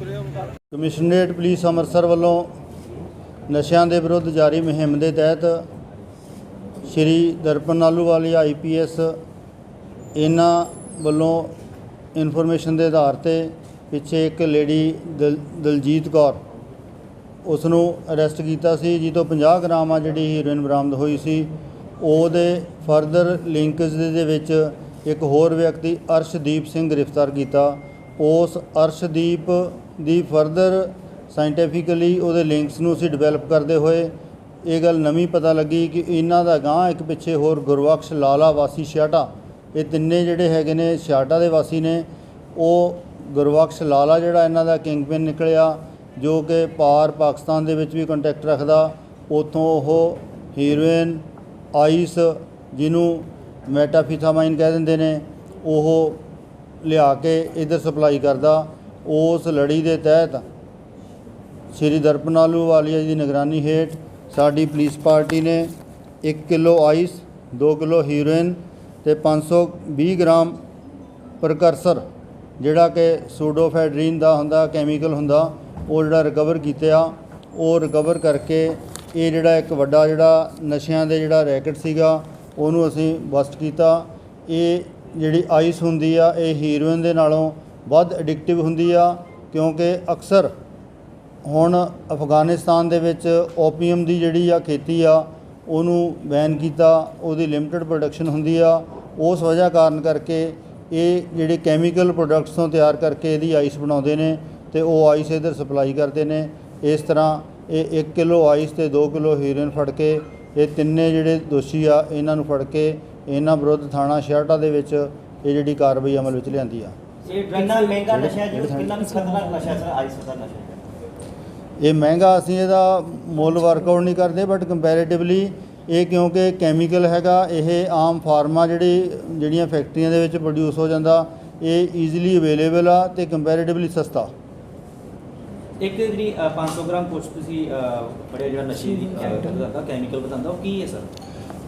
Commissionerate police Amritsar ਵੱਲੋਂ ਨਸ਼ਿਆਂ ਦੇ ਵਿਰੁੱਧ ਜਾਰੀ ਮੁਹਿੰਮ ਦੇ ਤਹਿਤ ਸ਼੍ਰੀ ਦਰਪਨ ਆਲੂਵਾਲੀ ਆਈਪੀਐਸ ਇਹਨਾਂ ਵੱਲੋਂ ਇਨਫੋਰਮੇਸ਼ਨ ਦੇ ਆਧਾਰ ਤੇ ਪਿੱਛੇ ਇੱਕ ਲੇਡੀ ਦਲ- ਦਲਜੀਤ ਕੌਰ ਉਸ ਨੂੰ ਅਰੈਸਟ ਕੀਤਾ ਸੀ ਜਿਸ ਤੋਂ 50 ਗ੍ਰਾਮ ਆ ਜਿਹੜੀ ਹੀਰੋਇਨ ਬਰਾਮਦ ਹੋਈ ਸੀ। ਉਹਦੇ ਫਰਦਰ ਲਿੰਕਸ ਦੇ ਵਿੱਚ ਇੱਕ ਹੋਰ ਵਿਅਕਤੀ ਅਰਸ਼ਦੀਪ ਸਿੰਘ ਗ੍ਰਿਫਤਾਰ ਕੀਤਾ। ਉਸ ਅਰਸ਼ਦੀਪ ਦੀ ਫਰਦਰ ਸਾਇੰਟੀਫਿਕਲੀ ਉਹਦੇ ਲਿੰਕਸ ਨੂੰ ਅਸੀਂ ਡਿਵੈਲਪ ਕਰਦੇ ਹੋਏ ਇਹ ਗੱਲ ਨਵੀਂ ਪਤਾ ਲੱਗੀ ਕਿ ਇਹਨਾਂ ਦਾ ਗਾਂ ਇੱਕ ਪਿੱਛੇ ਹੋਰ ਗੁਰਬਖਸ਼ ਲਾਲਾ ਵਾਸੀ ਛਿਆਟਾ, ਇਹ ਤਿੰਨੇ ਜਿਹੜੇ ਹੈਗੇ ਨੇ ਛਿਆਟਾ ਦੇ ਵਾਸੀ ਨੇ, ਉਹ ਗੁਰਬਖਸ਼ ਲਾਲਾ ਜਿਹੜਾ ਇਹਨਾਂ ਦਾ ਕਿੰਗਪਿਨ ਨਿਕਲਿਆ, ਜੋ ਕਿ ਪਾਰ ਪਾਕਿਸਤਾਨ ਦੇ ਵਿੱਚ ਵੀ ਕੰਟੈਕਟ ਰੱਖਦਾ, ਉਥੋਂ ਉਹ ਹੀਰੋਇਨ ਆਈਸ ਜਿਹਨੂੰ ਮੈਟਾਫੀਥਾਮਾਈਨ ਕਹਿ ਦਿੰਦੇ ਨੇ, ਉਹ ਲਿਆ ਕੇ ਇਧਰ ਸਪਲਾਈ ਕਰਦਾ। ਉਸ ਲੜੀ ਦੇ ਤਹਿਤ ਸ਼੍ਰੀ ਦਰਪਨਾਲੂ ਵਾਲੀਆ ਜੀ ਦੀ ਨਿਗਰਾਨੀ ਹੇਠ ਸਾਡੀ ਪੁਲਿਸ ਪਾਰਟੀ ਨੇ 1 ਕਿਲੋ ਆਈਸ 2 ਕਿਲੋ ਹੀਰੋਇਨ ਤੇ 520 ਗ੍ਰਾਮ ਪ੍ਰਕਰਸਰ, ਜਿਹੜਾ ਕਿ ਸੂਡੋਫੈਡਰੀਨ ਦਾ ਹੁੰਦਾ, ਕੈਮੀਕਲ ਹੁੰਦਾ, ਉਹ ਜਿਹੜਾ ਰਿਕਵਰ ਕੀਤਾ ਉਹ ਰਿਕਵਰ ਕਰਕੇ ਇਹ ਜਿਹੜਾ ਇੱਕ ਵੱਡਾ ਜਿਹੜਾ ਨਸ਼ਿਆਂ ਦੇ ਜਿਹੜਾ ਰੈਕਟ ਸੀਗਾ, ਉਹਨੂੰ ਅਸੀਂ ਬਸਟ ਕੀਤਾ। ਇਹ ਜਿਹੜੀ ਆਈਸ ਹੁੰਦੀ ਆ, ਇਹ ਹੀਰੋਇਨ ਦੇ ਨਾਲੋਂ ਵੱਧ ਐਡਿਕਟਿਵ ਹੁੰਦੀ ਆ, ਕਿਉਂਕਿ ਅਕਸਰ ਹੁਣ ਅਫਗਾਨਿਸਤਾਨ ਦੇ ਵਿੱਚ ਓਪੀਅਮ ਦੀ ਜਿਹੜੀ ਆ ਖੇਤੀ ਆ, ਉਹਨੂੰ ਬੈਨ ਕੀਤਾ, ਉਹਦੀ ਲਿਮਟਿਡ ਪ੍ਰੋਡਕਸ਼ਨ ਹੁੰਦੀ ਆ। ਉਸ ਵਜ੍ਹਾ ਕਾਰਨ ਕਰਕੇ ਇਹ ਜਿਹੜੇ ਕੈਮੀਕਲ ਪ੍ਰੋਡਕਟਸ ਤੋਂ ਤਿਆਰ ਕਰਕੇ ਇਹਦੀ ਆਈਸ ਬਣਾਉਂਦੇ ਨੇ ਤੇ ਉਹ ਆਈਸ ਇਧਰ ਸਪਲਾਈ ਕਰਦੇ ਨੇ। ਇਸ ਤਰ੍ਹਾਂ ਇਹ 1 ਕਿਲੋ ਆਈਸ ਤੇ 2 ਕਿਲੋ ਹੀਰੋਇਨ ਫੜ ਕੇ ਇਹ ਤਿੰਨੇ ਜਿਹੜੇ ਦੋਸ਼ੀ ਆ, ਇਹਨਾਂ ਨੂੰ ਫੜ ਕੇ ਇਹਨਾਂ ਵਿਰੁੱਧ ਥਾਣਾ ਸ਼ਹਿਰਟਾ ਦੇ ਵਿੱਚ ਇਹ ਜਿਹੜੀ ਕਾਰਵਾਈ ਅਮਲ ਵਿੱਚ ਲਿਆਂਦੀ ਆ। ਕਿੰਨਾ ਮਹਿੰਗਾ ਨਸ਼ਾ ਹੈ ਜੀ ਕਿੰਨਾ ਖਤਰਨਾਕ ਨਸ਼ਾ ਹੈ ਸਰ ਆਈਸ ਦਾ ਨਸ਼ਾ। ਹੈ ਇਹ ਮਹਿੰਗਾ ਅਸੀਂ ਇਹਦਾ ਮੁੱਲ ਵਰਕਆਊਟ ਨਹੀਂ ਕਰਦੇ ਬਟ ਕੰਪੈਰੀਟਿਵਲੀ ਇਹ ਕਿਉਂਕਿ ਕੈਮੀਕਲ ਹੈਗਾ ਇਹ ਆਮ ਫਾਰਮਾ ਜਿਹੜੀ ਜਿਹੜੀਆਂ ਫੈਕਟਰੀਆਂ ਦੇ ਵਿੱਚ ਪ੍ਰੋਡਿਊਸ ਹੋ ਜਾਂਦਾ ਇਹ ਈਜ਼ੀਲੀ ਅਵੇਲੇਬਲ ਆ ਤੇ ਕੰਪੈਰੀਟਿਵਲੀ ਸਸਤਾ। ਇੱਕ ਜਿਹੜੀ ਅ, 500 ਗ੍ਰਾਮ ਕੁਛ ਤੁਸੀਂ ਬੜੇ ਜਿਹੜਾ ਨਸ਼ੇ ਦੀ ਦਾ ਕੈਮੀਕਲ ਬਤਾਉਂਦਾ ਉਹ ਕੀ ਹੈ ਸਰ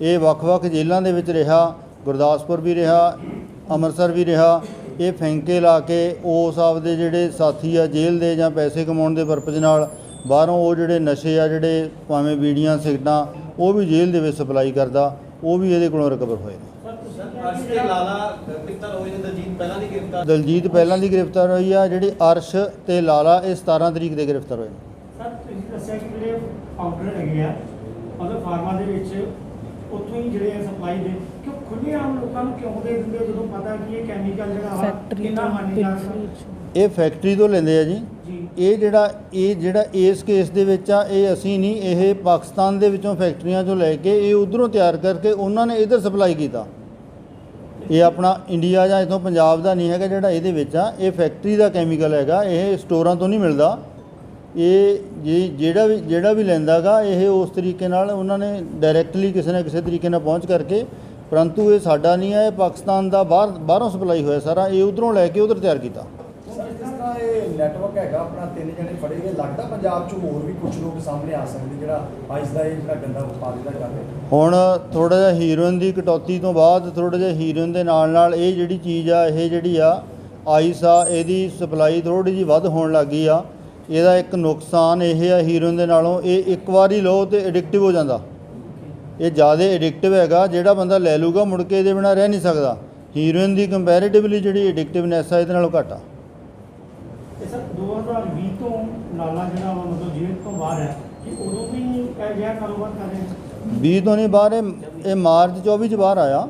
ਇਹ ਵੱਖ-ਵੱਖ ਜੇਲ੍ਹਾਂ ਦੇ ਵਿੱਚ ਰਿਹਾ ਗੁਰਦਾਸਪੁਰ ਵੀ ਰਿਹਾ ਅੰਮ੍ਰਿਤਸਰ ਵੀ ਰਿਹਾ। ਇਹ ਫੈਂਕੇ ਲਾ ਕੇ ਉਸ ਆਪਦੇ ਜਿਹੜੇ ਸਾਥੀ ਆ ਜੇਲ੍ਹ ਦੇ ਜਾਂ ਪੈਸੇ ਕਮਾਉਣ ਦੇ ਪਰਪਸ ਨਾਲ ਬਾਹਰੋਂ ਉਹ ਜਿਹੜੇ ਨਸ਼ੇ ਆ ਜਿਹੜੇ ਭਾਵੇਂ ਬੀੜੀਆਂ ਸਿਗਟਾਂ ਉਹ ਵੀ ਜੇਲ੍ਹ ਦੇ ਵਿੱਚ ਸਪਲਾਈ ਕਰਦਾ ਉਹ ਵੀ ਇਹਦੇ ਕੋਲੋਂ ਰਿਕਵਰ ਹੋਏ ਨੇ। ਅਰਸ਼ ਤੇ ਲਾਲਾ ਗ੍ਰਿਫਤਾਰ ਹੋਏ ਨੇ ਦਲਜੀਤ ਪਹਿਲਾਂ ਦੀ ਗ੍ਰਿਫਤਾਰ ਦਲਜੀਤ ਪਹਿਲਾਂ ਦੀ ਗ੍ਰਿਫਤਾਰ ਹੋਈ ਆ ਜਿਹੜੀ ਅਰਸ਼ ਤੇ ਲਾਲਾ ਇਹ 17 ਤਰੀਕ ਦੇ ਗ੍ਰਿਫਤਾਰ ਹੋਏ ਨੇ। ਸਰ ਤੁਸੀਂ ਦੱਸਿਆ ਕਿ ਜਿਹੜੇ ਪਾਊਡਰ ਹੈਗੇ ਆ ਮਤਲਬ ਫਾਰਮਾ ਦੇ ਵਿੱਚ ਉੱਥੋਂ ਹੀ ਜਿਹੜੇ ਸਪਲਾਈ ਦੇ ਕਿਉਂ ਖੁੱਲੇ ਆਮ ਲੋਕਾਂ ਨੂੰ ਕਿਉਂ ਦੇ ਦਿੰਦੇ ਹੋ ਜਦੋਂ ਪਤਾ ਕਿ ਇਹ ਕੈਮੀਕਲ ਜਿਹੜਾ ਫੈਕਟਰੀ ਕਿੰਨਾ ਤੋਂ ਹਾਨੀਕਾਰਕ ਇਹ ਫੈਕਟਰੀ ਤੋਂ ਲੈਂਦੇ ਆ ਜੀ। ਜੀ। ਇਹ ਜਿਹੜਾ ਇਹ ਜਿਹੜਾ ਇਸ ਕੇਸ ਦੇ ਵਿੱਚ ਆ ਇਹ ਅਸੀਂ ਨਹੀਂ ਇਹ ਪਾਕਿਸਤਾਨ ਦੇ ਵਿੱਚੋਂ ਫੈਕਟਰੀਆਂ ਚੋਂ ਲੈ ਕੇ ਇਹ ਉਧਰੋਂ ਤਿਆਰ ਕਰਕੇ ਉਹਨਾਂ ਨੇ ਇਧਰ ਸਪਲਾਈ ਕੀਤਾ। ਇਹ ਆਪਣਾ ਇੰਡੀਆ ਜਾਂ ਇਥੋਂ ਪੰਜਾਬ ਦਾ ਨਹੀਂ ਹੈਗਾ ਜਿਹੜਾ ਇਹਦੇ ਵਿੱਚ ਆ ਇਹ ਫੈਕਟਰੀ ਦਾ ਕੈਮੀਕਲ ਹੈਗਾ ਇਹ ਸਟੋਰਾਂ ਤੋਂ ਨਹੀਂ ਮਿਲਦਾ। ਇਹ ਜੇ ਜਿਹੜਾ ਵੀ ਜਿਹੜਾ ਵੀ ਲੈਂਦਾਗਾ ਇਹ ਉਸ ਤਰੀਕੇ ਨਾਲ ਉਹਨਾਂ ਨੇ ਡਾਇਰੈਕਟਲੀ ਕਿਸੇ ਨਾ ਕਿਸੇ ਤਰੀਕੇ ਨਾਲ ਪਹੁੰਚ ਕਰਕੇ ਪਰੰਤੂ ਇਹ ਸਾਡਾ ਨਹੀਂ ਹੈ ਇਹ ਪਾਕਿਸਤਾਨ ਦਾ ਬਾਹਰ ਬਾਹਰੋਂ ਸਪਲਾਈ ਹੋਇਆ ਸਾਰਾ ਇਹ ਉਧਰੋਂ ਲੈ ਕੇ ਉਧਰ ਤਿਆਰ ਕੀਤਾ। ਸਰ ਜਿਸ ਤਰ੍ਹਾਂ ਇਹ ਨੈਟਵਰਕ ਹੈਗਾ ਆਪਣਾ ਤਿੰਨ ਜਣੇ ਫੜੇ ਗਏ ਲੱਗਦਾ ਪੰਜਾਬ 'ਚ ਹੋਰ ਵੀ ਕੁਝ ਲੋਕ ਸਾਹਮਣੇ ਆ ਸਕਦੇ ਜਿਹੜਾ ਆਈਸ ਦਾ ਇਹ ਜਿਹੜਾ ਗੰਦਾ ਵਪਾਰ ਜਿਹੜਾ ਕਰ ਰਹੇ ਹੁਣ ਥੋੜਾ ਜਿਹਾ ਹੀਰੋਇਨ ਦੀ ਕਟੌਤੀ ਤੋਂ ਬਾਅਦ ਥੋੜਾ ਜਿਹਾ ਹੀਰੋਇਨ ਦੇ ਨਾਲ ਨਾਲ ਇਹ ਜਿਹੜੀ ਚੀਜ਼ ਆ ਇਹ ਜਿਹੜੀ ਆ ਆਈਸ ਆ ਇਹਦੀ ਸਪਲਾਈ ਥੋੜੀ ਜਿਹੀ ਵੱਧ ਹੋਣ ਲੱਗੀ ਆ। ਇਹਦਾ ਇੱਕ ਨੁਕਸਾਨ ਇਹ ਆ ਹੀਰੋਇਨ ਦੇ ਨਾਲੋਂ ਇਹ ਇੱਕ ਵਾਰੀ ਲਓ ਤੇ ਐਡਿਕਟਿਵ ਹੋ ਜਾਂਦਾ। ਇਹ ਜ਼ਿਆਦਾ ਐਡਿਕਟਿਵ ਹੈਗਾ ਜਿਹੜਾ ਬੰਦਾ ਲੈ ਲੂਗਾ ਮੁੜ ਕੇ ਇਹਦੇ ਬਿਨਾ ਰਹਿ ਨਹੀਂ ਸਕਦਾ। ਹੀਰੋਇਨ ਦੀ ਕੰਪੈਰੀਟਿਵਲੀ ਜਿਹੜੀ ਐਡਿਕਟਿਵਨੈਸ ਆ ਇਹਦੇ ਨਾਲੋਂ ਘੱਟ ਆ। ਸਰ 2020 ਤੋਂ ਲਾਲਾ ਜਿਹੜਾ ਵਾ ਮਤਲਬ ਜੇਲ੍ਹ ਤੋਂ ਬਾਹਰ ਹੈ ਗਿਆ ਕਾਰੋਬਾਰ ਕਰ ਰਹੇ ਹੋ? 20 ਤੋਂ ਨਹੀਂ ਬਾਹਰ ਇਹ ਇਹ ਮਾਰਚ 24 ਚ ਬਾਹਰ ਆਇਆ।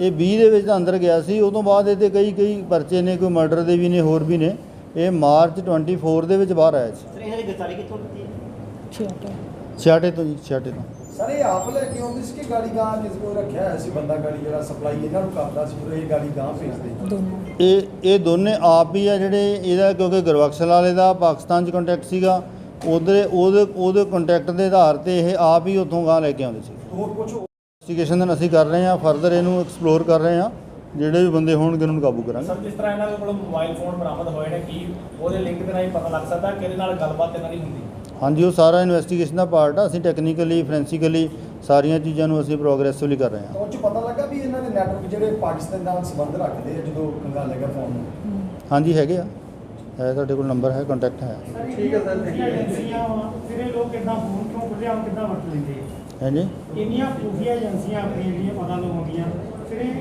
ਇਹ 20 ਦੇ ਵਿੱਚ ਤਾਂ ਅੰਦਰ ਗਿਆ ਸੀ ਉਦੋਂ ਬਾਅਦ ਇਹ ਤੇ ਕਈ ਕਈ ਪਰਚੇ ਨੇ ਕੋਈ ਮਰਡਰ ਦੇ ਵੀ ਨੇ ਹੋਰ ਵੀ ਨੇ। ਇਹ ਮਾਰਚ 24 ਦੇ ਵਿੱਚ ਬਾਹਰ ਆਇਆ ਸੀ। ਸਰ ਇਹਨਾਂ ਦੀ ਗ੍ਰਿਫਤਾਰੀ ਕਿੱਥੋਂ ਕੀਤੀ ਹੈ? ਛਿਆਟੇ ਤੋਂ ਜੀ ਛਿਆਟੇ ਤੋਂ। ਸਰ ਇਹ ਆਪ ਲੈ ਕੇ ਆਉਂਦੇ ਸੀ ਕਿ ਗਾੜੀ ਗਾਂ ਕਿਸ ਕੋਲ ਰੱਖਿਆ ਹੋਇਆ ਸੀ ਬੰਦਾ ਗਾੜੀ ਜਿਹੜਾ ਸਪਲਾਈ ਇਹਨਾਂ ਨੂੰ ਕਰਦਾ ਸੀ ਫਿਰ ਇਹ ਗਾੜੀ ਗਾਂ ਭੇਜਦੇ ਇਹ ਇਹ ਦੋਨੇ ਆਪ ਹੀ ਆ ਜਿਹੜੇ ਇਹਦਾ ਕਿਉਂਕਿ ਗੁਰਬਖਸ਼ ਵਾਲੇ ਦਾ ਪਾਕਿਸਤਾਨ 'ਚ ਕੰਟੈਕਟ ਸੀਗਾ ਉਹਦੇ ਉਹਦੇ ਉਹਦੇ ਕੰਟੈਕਟ ਦੇ ਆਧਾਰ ਤੇ ਇਹ ਆਪ ਹੀ ਉੱਥੋਂ ਗਾਂ ਲੈ ਕੇ ਆਉਂਦੇ ਸੀ। ਹੋਰ ਕੁਝ ਇਨਵੈਸਟੀਗੇਸ਼ਨ ਅਸੀਂ ਕਰ ਰਹੇ ਹਾਂ ਫਰਦਰ ਇਹਨੂੰ ਐਕਸਪਲੋਰ ਕਰ ਰਹੇ ਹਾਂ। ਜਿਹੜੇ ਵੀ ਬੰਦੇ ਹੋਣਗੇ ਉਹਨਾਂ ਨੂੰ ਕਾਬੂ ਕਰਾਂਗੇ। ਸਰ ਜਿਸ ਤਰ੍ਹਾਂ ਇਹਨਾਂ ਦੇ ਕੋਲ ਮੋਬਾਈਲ ਫੋਨ ਬਰਾਮਦ ਹੋਏ ਨੇ? ਕੀ ਉਹਦੇ ਲਿੰਕ ਦੇ ਨਾਲ ਹੀ ਪਤਾ ਲੱਗ ਸਕਦਾ ਕਿ ਇਹਦੇ ਨਾਲ ਗੱਲਬਾਤ ਇਹਨਾਂ ਦੀ ਹੁੰਦੀ? ਹਾਂਜੀ ਉਹ ਸਾਰਾ ਇਨਵੈਸਟੀਗੇਸ਼ਨ ਦਾ ਪਾਰਟ ਆ। ਅਸੀਂ ਟੈਕਨੀਕਲੀ ਫੋਰੈਂਸਿਕਲੀ ਸਾਰੀਆਂ ਚੀਜ਼ਾਂ ਨੂੰ ਅਸੀਂ ਪ੍ਰੋਗਰੈਸਿਵਲੀ ਕਰ ਰਹੇ ਹਾਂ। ਉਹ 'ਚ ਪਤਾ ਲੱਗਾ ਵੀ ਇਹਨਾਂ ਦੇ ਨੈਟਵਰਕ ਜਿਹੜੇ ਪਾਕਿਸਤਾਨ ਨਾਲ ਸੰਬੰਧ ਰੱਖਦੇ ਆ ਜਦੋਂ ਕੰਗਾਲ ਲੱਗਾ ਫੋਨ ਨੂੰ? ਹਾਂਜੀ ਹੈਗੇ ਆ। ਹੈ ਤੁਹਾਡੇ ਕੋਲ ਨੰਬਰ ਹੈ ਕੰਟੈਕਟ ਹੈ। ਠੀਕ ਹੈ ਸਰ ਫਿਰ ਇਹ ਲੋਕ ਇਦਾਂ ਫੋਨ ਕਿਉਂ ਖੁੱਲਿਆ ਕਿੱਦਾਂ ਵਰਤ ਲੈਂਦੇ? ਹਾਂਜੀ। ਇੰਨੀਆਂ ਖੂਫੀਆ ਏਜੰਸੀਆਂ ਆਪਣੀਆਂ ਜਿਹੜੀਆਂ ਪਤਾ ਲਗਾਉਂਦੀਆਂ ਫਿਰ ਇਹ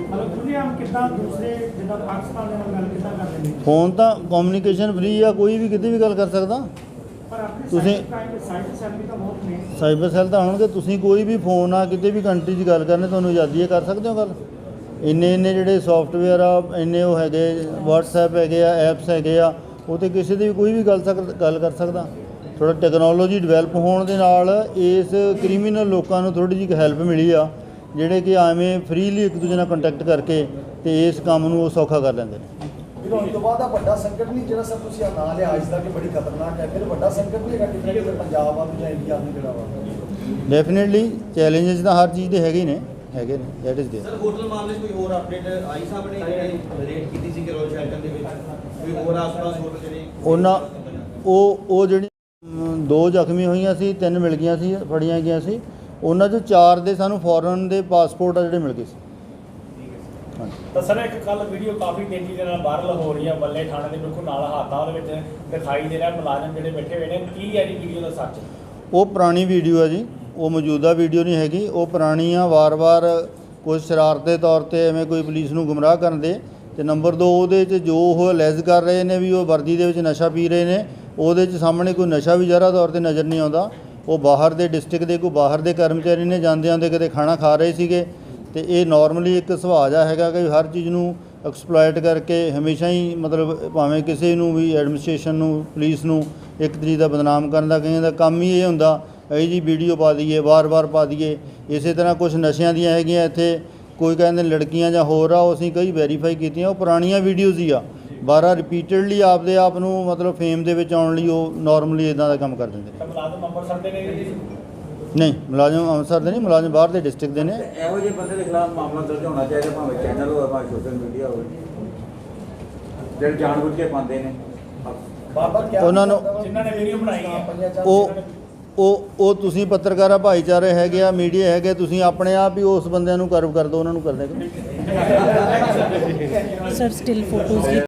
ਮਤਲਬ ਖੁੱਲ੍ਹੇਆਮ ਕਿੱਦਾਂ ਦੂਸਰੇ ਜਿੱਦਾਂ ਪਾਕਿਸਤਾਨ ਦੇ ਨਾਲ ਗੱਲ ਕਿੱਦਾਂ ਕਰ ਲੈਂਦੇ ਫੋਨ ਤਾਂ ਕਮਿਊਨੀਕੇਸ਼ਨ ਫ੍ਰੀ ਆ ਕੋਈ ਵੀ ਕਿਤੇ ਵੀ ਗੱਲ ਕਰ ਸਕਦਾ। ਪਰ ਆਪਣੇ ਤੁਸੀਂ- ਸਾਈਟ ਸਾਈਟ ਸੈਲ ਵੀ ਤਾਂ ਬਹੁਤ ਨੇ। ਸਾਈਬਰ ਸੈੱਲ ਤਾਂ ਹੋਣਗੇ ਤੁਸੀਂ ਕੋਈ ਵੀ ਫੋਨ ਆ ਕਿਤੇ ਵੀ ਕੰਟਰੀ 'ਚ ਗੱਲ ਕਰਨੀ ਤੁਹਾਨੂੰ ਆਜ਼ਾਦੀ ਹੈ ਕਰ ਸਕਦੇ ਹੋ ਗੱਲ? ਇੰਨੇ ਇੰਨੇ ਜਿਹੜੇ ਸੌਫਟਵੇਅਰ ਆ ਇੰਨੇ ਉਹ ਹੈਗੇ WhatsApp ਹੈਗੇ ਆ ਐਪਸ ਹੈਗੇ ਆ ਉਹ ਤੇ ਕਿਸੇ ਦੀ ਵੀ ਕੋਈ ਵੀ ਗੱਲ ਸਕ- ਗੱਲ ਕਰ ਸਕਦਾ। ਥੋੜਾ ਟੈਕਨੋਲੋਜੀ ਡਿਵੈਲਪ ਹੋਣ ਦੇ ਨਾਲ ਇਸ ਕ੍ਰਿਮੀਨਲ ਲੋਕਾਂ ਨੂੰ ਥੋੜੀ ਜਿਹੀ ਹੈਲਪ ਮਿਲੀ ਆ। ਜਿਹੜੇ ਕਿ ਐਵੇਂ ਫ੍ਰੀਲੀ ਇੱਕ ਦੂਜੇ ਨਾਲ ਕੰਟੈਕਟ ਕਰਕੇ ਤੇ ਇਸ ਕੰਮ ਨੂੰ ਉਹ ਸੌਖਾ ਕਰ ਲੈਂਦੇ ਨੇ। ਫਿਰ ਹੁਣ ਤੋਂ ਬਾਅਦ ਆ ਵੱਡਾ ਸੰਕਟ ਨਹੀਂ ਜਿਹੜਾ ਸਰ ਤੁਸੀਂ ਆ ਨਾਂ ਲਿਆ ਅੱਜ ਦਾ ਕਿ ਬੜੀ ਖਤਰਨਾਕ ਹੈ। ਫਿਰ ਵੱਡਾ ਸੰਕਟ ਨਹੀਂ ਹੈਗਾ ਕਿਤੇ ਪੰਜਾਬ ਆ ਜਾਂ ਇੰਡੀਆ ਨੂੰ ਜਿਹੜਾ ਵਾ। ਡੈਫੀਨਿਟਲੀ ਚੈਲੰਜਸ ਤਾਂ ਹਰ ਚੀਜ਼ ਦੇ ਹੈਗੇ ਹੀ ਨੇ ਹੈਗੇ ਨੇ ਦੈਟ ਇਜ਼ ਸਰ ਹੋਟਲ ਮਾਮਲੇ 'ਚ ਕੋਈ ਹੋਰ ਅਪਡੇਟ ਆਈ ਸਾਹਮਣੇ ਜਿਹੜੀ ਰੇਟ ਕੀਤੀ ਸੀ ਰੋਲ ਸ਼ੈਲਟਰ ਦੇ ਵਿੱਚ। ਕੋਈ ਹੋਰ ਆਸ-ਪਾਸ ਹੋਟਲ ਜਿਹੜੇ ਉਹਨਾਂ ਉਹ ਉਹ ਜਿਹੜੀ ਦੋ ਜ਼ਖਮੀ ਹੋਈਆਂ ਸੀ ਤਿੰਨ ਮਿਲ ਗਈਆਂ ਸੀ ਫੜੀਆਂ ਗਈਆਂ ਸੀ। ਉਹਨਾਂ ਚੋਂ ਚਾਰ ਦੇ ਸਾਨੂੰ ਫੋਰਨ ਦੇ ਪਾਸਪੋਰਟ ਆ ਜਿਹੜੇ ਮਿਲ ਗਏ ਸੀ। ਤਾਂ ਸਰ ਇੱਕ ਕੱਲ ਵੀਡੀਓ ਕਾਫੀ ਤੇਜ਼ੀ ਦੇ ਨਾਲ ਵਾਇਰਲ ਹੋ ਰਹੀ ਹੈ ਬੱਲੇ ਥਾਣੇ ਦੇ ਬਿਲਕੁਲ ਨਾਲ ਹਾਤਾ ਉਹਦੇ ਵਿੱਚ ਦਿਖਾਈ ਦੇ ਰਿਹਾ ਮੁਲਾਜ਼ਮ ਜਿਹੜੇ ਬੈਠੇ ਹੋਏ ਨੇ ਕੀ ਹੈ ਜੀ ਵੀਡੀਓ ਦਾ ਸੱਚ? ਉਹ ਪੁਰਾਣੀ ਵੀਡੀਓ ਹੈ ਜੀ ਉਹ ਮੌਜੂਦਾ ਵੀਡੀਓ ਨਹੀਂ ਹੈਗੀ ਉਹ ਪੁਰਾਣੀ ਆ ਵਾਰ-ਵਾਰ ਕੋਈ ਸ਼ਰਾਰਤ ਦੇ ਤੌਰ ਤੇ ਐਵੇਂ ਕੋਈ ਪੁਲਿਸ ਨੂੰ ਗੁੰਮਰਾਹ ਕਰਨ ਦੇ ਤੇ ਨੰਬਰ 2 ਉਹਦੇ 'ਚ ਜੋ ਉਹ ਲੈਜ਼ ਕਰ ਰਹੇ ਨੇ ਵੀ ਉਹ ਵਰਦੀ ਦੇ ਵਿੱਚ ਨਸ਼ਾ ਪੀ ਰਹੇ ਨੇ ਉਹਦੇ 'ਚ ਸਾਹਮਣੇ ਕੋਈ ਨਸ਼ਾ ਵੀ ਜ਼ਰਾ ਤੌਰ ਤੇ ਨਜ਼ਰ ਨਹੀਂ ਆਉਂਦਾ ਉਹ ਬਾਹਰ ਦੇ ਡਿਸਟ੍ਰਿਕਟ ਦੇ ਕੋਈ ਬਾਹਰ ਦੇ ਕਰਮਚਾਰੀ ਨੇ ਜਾਂਦੇ ਆਉਂਦੇ ਕਿਤੇ ਖਾਣਾ ਖਾ ਰਹੇ ਸੀਗੇ ਤੇ ਇਹ ਨਾਰਮਲੀ ਇੱਕ ਸੁਭਾਅ ਜਿਹਾ ਹੈਗਾ ਕਿ ਹਰ ਚੀਜ਼ ਨੂੰ ਐਕਸਪਲੋਇਟ ਕਰਕੇ ਹਮੇਸ਼ਾ ਹੀ ਮਤਲਬ ਭਾਵੇਂ ਕਿਸੇ ਨੂੰ ਵੀ ਐਡਮਿਨਿਸਟ੍ਰੇਸ਼ਨ ਨੂੰ ਪੁਲਿਸ ਨੂੰ ਇੱਕ ਤਰੀਕੇ ਦਾ ਬਦਨਾਮ ਕਰਨ ਦਾ ਕਈਆਂ ਦਾ ਕੰਮ ਹੀ ਇਹ ਹੁੰਦਾ ਇਹ ਜੀ ਵੀਡੀਓ ਪਾ ਦਈਏ, ਵਾਰ-ਵਾਰ ਪਾ ਦਈਏ, ਇਸੇ ਤਰ੍ਹਾਂ ਕੁਝ ਨਸ਼ਿਆਂ ਦੀਆਂ ਹੈਗੀਆਂ ਇੱਥੇ, ਕੋਈ ਕਹਿੰਦੇ ਲੜਕੀਆਂ ਜਾਂ ਹੋਰ ਆ, ਉਹ ਅਸੀਂ ਕਈ ਵੈਰੀਫਾਈ ਕੀਤੀਆਂ, ਉਹ ਪੁਰਾਣੀਆਂ ਵੀਡੀਓਜ਼ ਹੀ ਆ। ਬਾਰਾ ਰਿਪੀਟਡਲੀ ਆਪਦੇ ਆਪ ਨੂੰ ਮਤਲਬ ਫੇਮ ਦੇ ਵਿੱਚ ਆਉਣ ਲਈ ਉਹ ਨਾਰਮਲੀ ਇਦਾਂ ਦਾ ਕੰਮ ਕਰ ਦਿੰਦੇ ਨੇ। ਮੁਲਾਜ਼ਮ ਅੰਮ੍ਰਿਤਸਰ ਦੇ ਨੇ ਜੀ? ਨਹੀਂ ਮੁਲਾਜ਼ਮ ਅੰਮ੍ਰਿਤਸਰ ਦੇ ਨਹੀਂ ਮੁਲਾਜ਼ਮ ਬਾਹਰ ਦੇ ਡਿਸਟ੍ਰਿਕਟ ਦੇ ਨੇ। ਇਹੋ ਜਿਹੇ ਬੰਦੇ ਦੇ ਖਿਲਾਫ ਮਾਮਲਾ ਦਰਜ ਹੋਣਾ ਚਾਹੀਦਾ ਭਾਵੇਂ ਚੈਨਲ ਹੋਵੇ ਭਾਵੇਂ ਸੋਸ਼ਲ ਮੀਡੀਆ ਹੋਵੇ। ਜਿਹੜੇ ਜਾਣਬੁੱਝ ਕੇ ਪਾਉਂਦੇ ਨੇ। ਬਾਬਾ ਕਿਆ ਉਹਨਾਂ ਨੂੰ- ਕਰਦਾ? ਜਿਨ੍ਹਾਂ ਨੇ ਵੀਡੀਓ ਬਣਾਈ ਹੈ। ਉਹ ਉਹ ਉਹ ਤੁਸੀਂ ਪੱਤਰਕਾਰਾ ਭਾਈਚਾਰੇ ਹੈਗੇ ਆ ਮੀਡੀਆ ਹੈਗੇ ਤੁਸੀਂ ਆਪਣੇ ਆਪ ਹੀ ਉਸ ਬੰਦਿਆਂ ਨੂੰ ਕਰਵ ਕਰ ਦਿਓ ਉਹਨਾਂ ਨੂੰ ਕਰ। ਦਿਓ ਸਰ ਸਟਿਲ ਫੋਟੋਜ਼